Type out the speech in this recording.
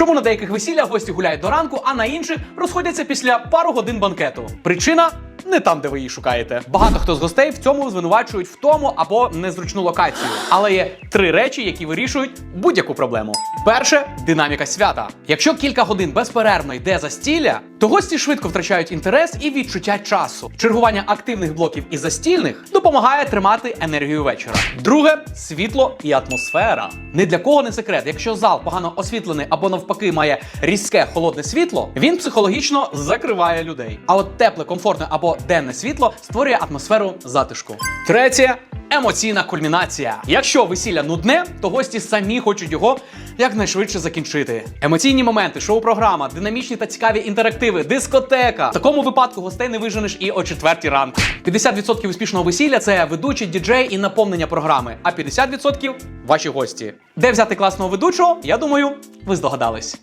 Чому на деяких весіллях гості гуляють до ранку, а на інших розходяться після пару годин банкету? Причина. Не там, де ви її шукаєте. Багато хто з гостей в цьому звинувачують в тому або незручну локацію. Але є три речі, які вирішують будь-яку проблему. Перше динаміка свята. Якщо кілька годин безперервно йде застілля, то гості швидко втрачають інтерес і відчуття часу. Чергування активних блоків і застільних допомагає тримати енергію вечора. Друге світло і атмосфера. Не для кого не секрет, якщо зал погано освітлений або навпаки має різке холодне світло, він психологічно закриває людей. А от тепле, комфортне або денне світло створює атмосферу затишку. Третє. Емоційна кульмінація. Якщо весілля нудне, то гості самі хочуть його якнайшвидше закінчити. Емоційні моменти, шоу-програма, динамічні та цікаві інтерактиви, дискотека. В такому випадку гостей не виженеш і о четвертій ранку. 50% успішного весілля це ведучий, діджей і наповнення програми. А 50% ваші гості. Де взяти класного ведучого? Я думаю, ви здогадались.